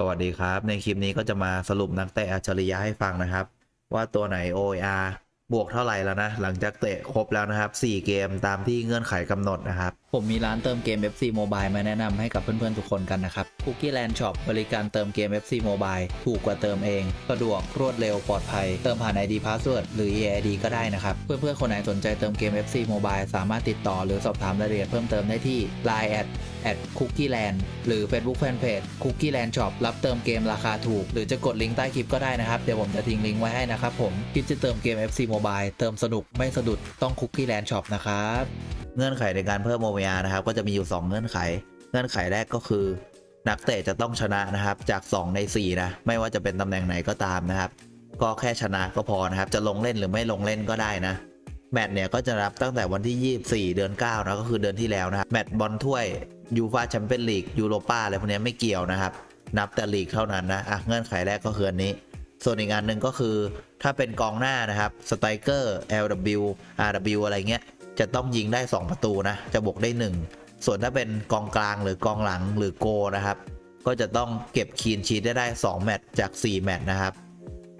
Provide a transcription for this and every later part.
สวัสดีครับ ในคลิปนี้ก็จะมาสรุปนักเตะอัจฉริยะให้ฟังนะครับ ว่าตัวไหน OAR บวกเท่าไหร่แล้วนะ หลังจากเตะครบแล้วนะครับ 4 เกมตามที่เงื่อนไขกำหนดนะครับ ผมมีร้านเติมเกม FC Mobile มาแนะนำให้กับเพื่อนๆทุกคนกันนะครับ Cookie Land Shop บริการเติมเกม FC Mobile ถูกกว่าเติมเอง สะดวกรวดเร็วปลอดภัย เติมผ่าน ID Password หรือ EID ก็ได้นะครับ เพื่อนๆคนไหนสนใจเติมเกม FC Mobile สามารถติดต่อหรือสอบถามรายละเอียดเพิ่มเติมได้ที่ Line at Cookie Land หรือ Facebook Fanpage Cookie Land Shop รับเติมเกมราคาถูก หรือจะกดลิงก์ใต้คลิปก็ได้นะครับ เดี๋ยวผมจะทิ้งลิงก์ไว้ให้นะครับผมคิดจะเติมเกม FC Mobile เติมสนุกไม่สะดุดต้อง Cookie Land Shop นะครับเงื่อนไขในการเพิ่ม OAR นะครับก็จะมีอยู่ 2 เงื่อนไข เงื่อนไขแรกก็คือ นักเตะจะต้องชนะนะครับจาก 2 ใน4นะไม่ว่าจะเป็นตำแหน่งไหนก็ตามนะครับ ก็แค่ชนะก็พอนะครับจะลงเล่นหรือไม่ลงเล่นก็ได้นะแมตช์เนี่ยก็จะนับตั้งแต่วันที่ 24 เดือน 9 นะก็คือเดือนที่แล้วนะครับแมตช์บอลถ้วย ยูฟาแชมเปี้ยนลีกยูโรปาอะไรพวกนี้ไม่เกี่ยวนะครับ นับแต่ลีกเท่านั้นนะอะเงื่อนไขแรกก็คืออันนี้ ส่วนอีกอันหนึ่งก็คือ ถ้าเป็นกองหน้านะครับสไตรเกอร์ LW RW อะไรเงี้ย จะต้องยิงได้ 2 ประตูนะ จะบวกได้ 1 ส่วนถ้าเป็นกองกลางหรือกองหลังหรือโกนะครับ ก็จะต้องเก็บคีนชีตได้ได้ 2 แมตช์จาก 4 แมตช์นะครับ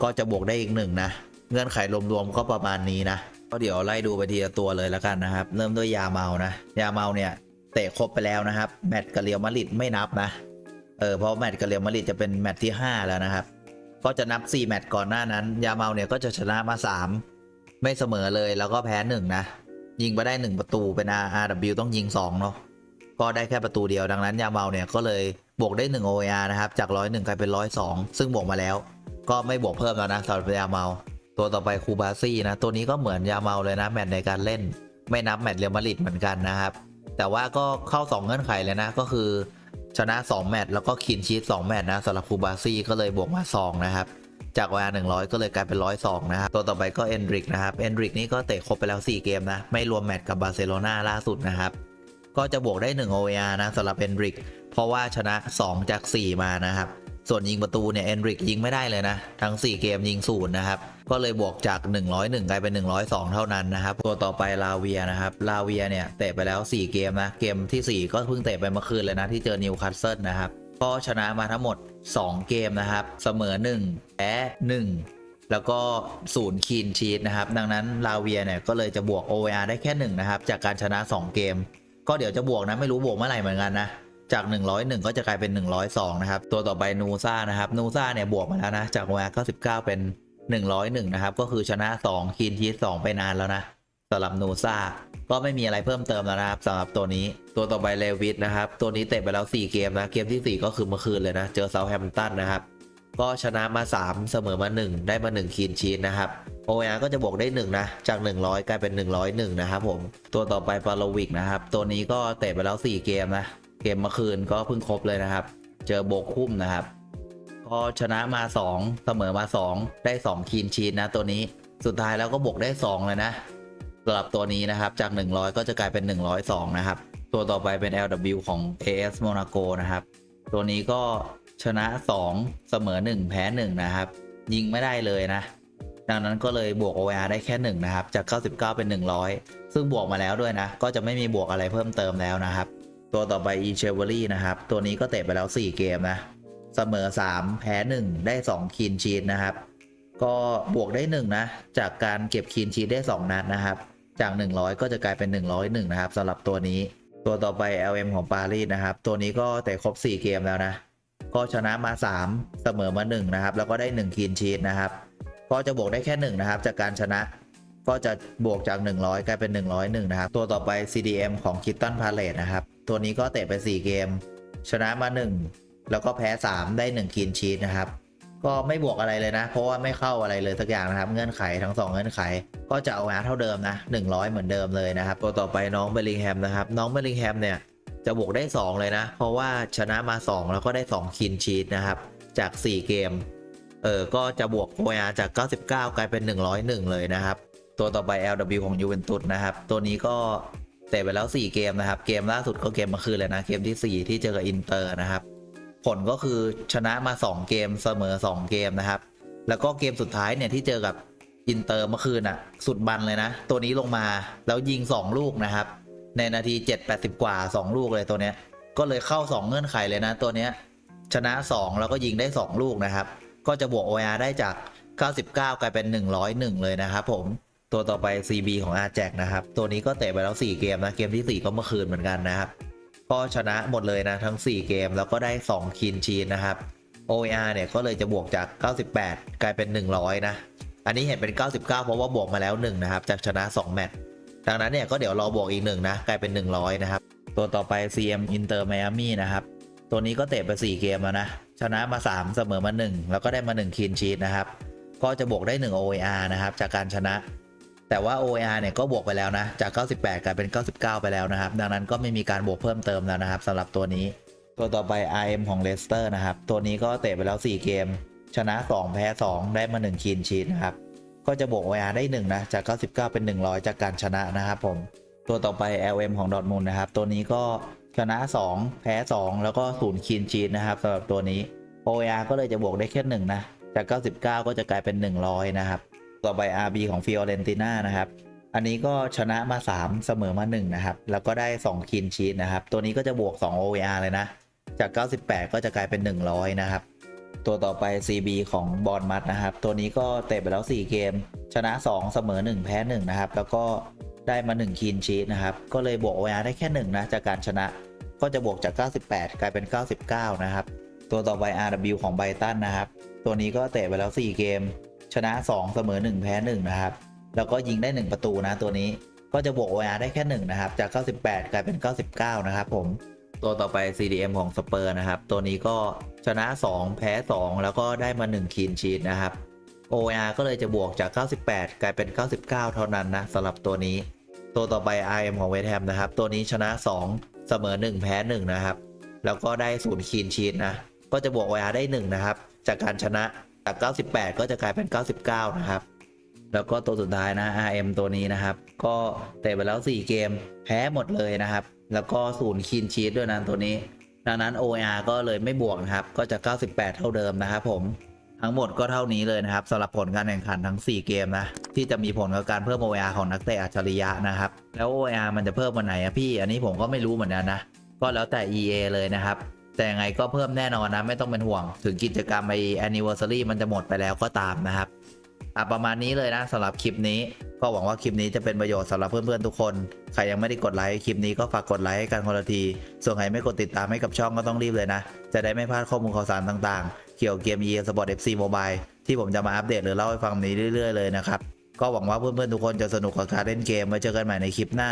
ก็จะบวกได้อีกหนึ่งนะเงื่อนไขรวมๆก็ประมาณนี้นะก็เดี๋ยวไล่ดูไปทีละตัวเลยแล้วกันนะครับ เริ่มด้วยยาเมานะ ยาเมาเนี่ย เตะครบไปแล้วนะครับ แมตช์กับเรียวมาริดไม่นับนะ เออเพราะแมตช์กับเรียวมาริดจะเป็นแมตช์ที่ 5 แล้วนะครับ ก็จะนับ 4 แมตช์ก่อนหน้านั้น ยาเมาเนี่ยก็จะชนะมา 3 ไม่เสมอเลยแล้วก็แพ้ 1 นะ ยิงไปได้ 1 ประตูเป็น RW ต้องยิง 2 เนาะก็ได้แค่ประตูเดียวดังนั้นยาเมาเนี่ยก็เลยบวกได้ 1 OAR นะครับ จาก 101 กลายเป็น 102 ซึ่งบวกมาแล้ว ก็ไม่บวกเพิ่มแล้วนะสำหรับยาเมา ตัวต่อไปคูบาซี่นะตัวนี้ก็เหมือนยาเมาเลยนะแมตช์ในการเล่น ไม่นับแมตช์เรอัลมาริดเหมือนกันนะครับ แต่ว่าก็เข้า 2 เงื่อนไขเลยนะ ก็คือชนะ 2 แมตช์แล้วก็คินชีส2แมตช์นะสำหรับคูบาซี่ก็เลยบวกมา 2 นะครับ จากวา100 ก็เลยกลายเป็น 102 นะครับ ตัวต่อไปก็เอนดริกนะครับเอนดริกนี่ก็เตะครบไปแล้ว 4 เกมนะ ไม่รวมแมตช์กับบาร์เซโลนาล่าสุดนะครับ ก็จะบวกได้ 1 OAR นะสำหรับเอนดริกเพราะว่าชนะ 2 จาก 4 มานะครับ ส่วนยิงประตูเนี่ยเอนริกยิงไม่ได้เลยนะ ทั้ง 4 เกมยิงศูนย์นะครับ ก็เลยบวกจาก 101 กลายเป็น 102 เท่านั้นนะครับ ตัวต่อไปลาเวียนะครับ ลาเวียเนี่ยเตะไปแล้ว 4 เกมนะ เกมทีสี่4 ก็เพิ่งเตะไปเมื่อคืนเลยนะที่เจอนิวคาสเซิลนะครับ ก็ชนะมาทั้งหมด 2 เกมนะครับ เสมอ 1 แพ้ 1แล้วก็ศูนย์คีนชีตนะครับ ดังนั้นลาเวียเนี่ยก็เลยจะบวก OAR ได้แค่1นะครับ จากการชนะ 2 เกม ก็เดี๋ยวจะบวกนะ ไม่รู้บวกเมื่อไหร่เหมือนกันนะ จาก 101 ก็จะกลายเป็น 102 นะครับ ตัวต่อไปนูซ่านะครับนูซ่าเนี่ยบวกมาแล้วนะ จาก OAR 99 เป็น 101 นะครับ ก็คือชนะ 2 คีนชีต2ไปนานแล้วนะสำหรับนูซ่าก็ไม่มีอะไรเพิ่มเติมแล้วนะครับสำหรับตัวนี้ตัวต่อไปเลวิสนะครับ ตัวนี้เตะไปแล้ว 4 เกมนะ เกมทีสี่ 4 ก็คือเมื่อคืนเลยนะ เจอเซาแฮมป์ตันนะครับ ก็ชนะมา 3 เสมอมา 1 ได้มา 1 คีนชีตนะครับ OR ก็จะบวกได้ 1 นะ จาก 100 กลายเป็น 101 นะครับผม ตัวต่อไปปาโลวิกนะครับ ตัวนี้ก็เตะไปแล้ว 4 เกมนะ เกมเมื่อคืนก็เพิ่งครบเลยนะครับ เจอโบกคุ้มนะครับ ก็ชนะมา 2 เสมอมา 2 ได้ 2 คีนชีตนะตัวนี้ สุดท้ายแล้วก็บวกได้ 2 เลยนะสำหรับตัวนี้นะครับ จาก 100 ก็จะกลายเป็น 102 นะครับ ตัวต่อไปเป็น LW ของ AS Monaco นะครับ ตัวนี้ก็ชนะ 2 เสมอ 1 แพ้ 1 นะครับ ยิงไม่ได้เลยนะ ดังนั้นก็เลยบวก OR ได้แค่ 1 นะครับ จาก 99 เป็น 100 ซึ่งบวกมาแล้วด้วยนะ ก็จะไม่มีบวกอะไรเพิ่มเติมแล้วนะครับ ตัวต่อไป e c h e v e r y นะครับ ตัวนี้ก็เตะไปแล้ว 4 เกมนะ เสมอ 3 แพ้ 1 ได้ 2 คีนชีตนะครับ ก็บวกได้ 1 นะ จากการเก็บคีนชีตได้ 2 นัดนะครับ จาก 100 ก็จะกลายเป็น 101 นะครับสำหรับตัวนี้ ตัวต่อไป LM ของปารีสนะครับ ตัวนี้ก็เตะครบ 4 เกมแล้วนะ ก็ชนะมา 3 เสมอมา 1 นะครับ แล้วก็ได้ 1 คีนชีตนะครับ ก็จะบวกได้แค่ 1 นะครับ จากการชนะก็จะบวกจาก 100 กลายเป็น 101 นะครับ ตัวต่อไป CDM ของคิตตันพาเลตนะครับ ตัวนี้ก็เตะไป 4 เกม ชนะมา 1 แล้วก็แพ้ 3 ได้1คีนชีตนะครับ ก็ไม่บวกอะไรเลยนะ เพราะว่าไม่เข้าอะไรเลยสักอย่างนะครับ เงื่อนไขทั้ง 2 เงื่อนไข ก็จะเอาเท่าเดิมนะ 100 เหมือนเดิมเลยนะครับ ตัวต่อไปน้องเบลลิงแฮมนะครับ น้องเบลลิงแฮมเนี่ยจะบวกได้ 2 เลยนะ เพราะว่าชนะมา 2 แล้วก็ได้2คินชีตนะครับ จาก 4 เกม เออ ก็จะบวก OR จาก 99 กลายเป็น 101 เลยนะครับ ตัวต่อไป LW ของยูเวนตุสนะครับ ตัวนี้ก็ เตะไปแล้ว 4 เกมนะครับ เกมล่าสุดก็เกมเมื่อคืนเลยนะ เกมทีสี่ 4 ที่เจอกับอินเตอร์นะครับ ผลก็คือชนะมา 2 เกมเสมอ 2 เกมนะครับ แล้วก็เกมสุดท้ายเนี่ยที่เจอกับอินเตอร์เมื่อคืนอะ สุดบันเลยนะ ตัวนี้ลงมาแล้วยิง 2 ลูกนะครับ ในนาที 7-80 กว่า 2 ลูกเลยตัวเนี้ย ก็เลยเข้า 2 เงื่อนไขเลยนะ ตัวเนี้ยชนะ 2 แล้วก็ยิงได้ 2 ลูกนะครับ ก็จะบวก OR ได้จาก 99 กลายเป็น 101 เลยนะครับผม ตัวต่อไป CB ของ r j a c นะครับ ตัวนี้ก็เตะไปแล้ว 4 เกมนะ เกมที่ 4 ก็เมื่อคืนเหมือนกันนะครับ ก็ชนะหมดเลยนะทั้ง 4 เกมแล้วก็ได้ 2 คินชีนนะครับ OR เนี่ยก็เลยจะบวกจาก 98 กลายเป็น 100 นะ อันนี้เห็นเป็น 99 เพราะว่าบวกมาแล้ว 1 นะครับ จากชนะ 2 แมตช์ ดังนั้นเนี่ยก็เดี๋ยวรอบวกอีก 1 นะ กลายเป็น 100 นะครับ ตัวต่อไป CM Inter Miami นะครับ ตัวนี้ก็เตะไป 4 เกมแล้วนะ ชนะมา 3 เสมอมา 1 แล้วก็ได้มา 1 คินชีตนะครับ ก็จะบวกได้ 1 OAR นะครับ จากการชนะ แต่ว่า OAR เนี่ยก็บวกไปแล้วนะ จาก 98 กลายเป็น 99 ไปแล้วนะครับ ดังนั้นก็ไม่มีการบวกเพิ่มเติมแล้วนะครับสำหรับตัวนี้ ตัวต่อไป RM ของ Leicester นะครับ ตัวนี้ก็เตะไปแล้ว 4 เกม ชนะ 2 แพ้ 2 ได้มา 1คินชีตนะครับ ก็จะบวก OAR ได้ 1 นะ จาก 99 เป็น 100 จากการชนะนะครับผม ตัวต่อไป LM ของดอ t มูลนะครับ ตัวนี้ก็ชนะ 2 แพ้ 2 แล้วก็ศูนย์คีนชีนนะครับสำหรับตัวนี้ OAR ก็เลยจะบวกได้แค่ 1 นะ จาก 99 ก็จะกลายเป็น 100 นะครับ ต่อไป RB ของ Fiorentina นะครับ อันนี้ก็ชนะมา 3 เสมอมา 1 นะครับ แล้วก็ได้ 2คีนชีนนะครับ ตัวนี้ก็จะบวก 2 OAR เลยนะ จาก 98 ก็จะกลายเป็น 100 นะครับ ตัวต่อไป CB ของบอลมัดนะครับ ตัวนี้ก็เตะไปแล้ว 4 เกม ชนะ 2 เสมอ 1 แพ้ 1 นะครับ แล้วก็ได้มา 1คีนชีตนะครับ ก็เลยบวก OR ได้แค่ 1 นะ จากการชนะ ก็จะบวกจาก 98 กลายเป็น 99 นะครับ ตัวต่อไป RW ของไบตันนะครับ ตัวนี้ก็เตะไปแล้ว 4 เกม ชนะ 2 เสมอ 1 แพ้ 1 นะครับ แล้วก็ยิงได้ 1 ประตูนะตัวนี้ก็จะบวก OR ได้แค่ 1 นะครับ จาก 98 กลายเป็น 99 นะครับผมตัวต่อไป CDM ของสเปอร์นะครับ ตัวนี้ก็ชนะ 2 แพ้ 2 แล้วก็ได้มา 1 คีนชีตนะครับ OR ก็เลยจะบวกจาก 98 กลายเป็น 99 เท่านั้นนะสำหรับตัวนี้ ตัวต่อไป RM ของเวทแฮมนะครับ ตัวนี้ชนะ 2 เสมอ 1 แพ้ 1 นะครับ แล้วก็ได้ 0 คีนชีตนะ ก็จะบวก OR ได้ 1 นะครับ จากการชนะ จาก 98 ก็จะกลายเป็น 99 นะครับ แล้วก็ตัวสุดท้ายนะ RM ตัวนี้นะครับ ก็เตะไปแล้ว 4 เกมแพ้หมดเลยนะครับ แล้วก็ศูนย์คีนชีตด้วยนะตัวนี้ ดังนั้น OR ก็เลยไม่บวกนะครับ ก็จะ 98 เท่าเดิมนะครับผมทั้งหมดก็เท่านี้เลยนะครับสำหรับผลการแข่งขันทั้ง 4 เกมนะ ที่จะมีผลกับการเพิ่ม OR ของนักเตะอัจฉริยะนะครับ แล้ว OR มันจะเพิ่มวันไหนอะพี่ อันนี้ผมก็ไม่รู้เหมือนกันนะ ก็แล้วแต่ EA เลยนะครับ แต่ยังไงก็เพิ่มแน่นอนนะ ไม่ต้องเป็นห่วง ถึงกิจกรรมไอ anniversary มันจะหมดไปแล้วก็ตามนะครับอะประมาณนี้เลยนะสำหรับคลิปนี้ ก็หวังว่าคลิปนี้จะเป็นประโยชน์สำหรับเพื่อนๆทุกคน ใครยังไม่ได้กดไลค์คลิปนี้ก็ฝากกดไลค์ให้กันคนละที ส่วนใครไม่กดติดตามให้กับช่องก็ต้องรีบเลยนะ จะได้ไม่พลาดข้อมูลข่าวสารต่างๆ เกี่ยวกับเกม EA Sport FC Mobile ที่ผมจะมาอัปเดตหรือเล่าให้ฟังนี้เรื่อยๆเลยนะครับ ก็หวังว่าเพื่อนๆทุกคนจะสนุกกับการเล่นเกมไว้เจอกันใหม่ในคลิปหน้า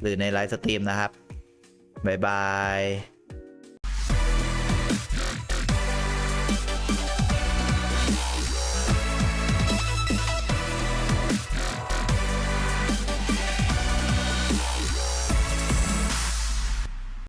หรือในไลฟ์สตรีมนะครับบ๊ายบาย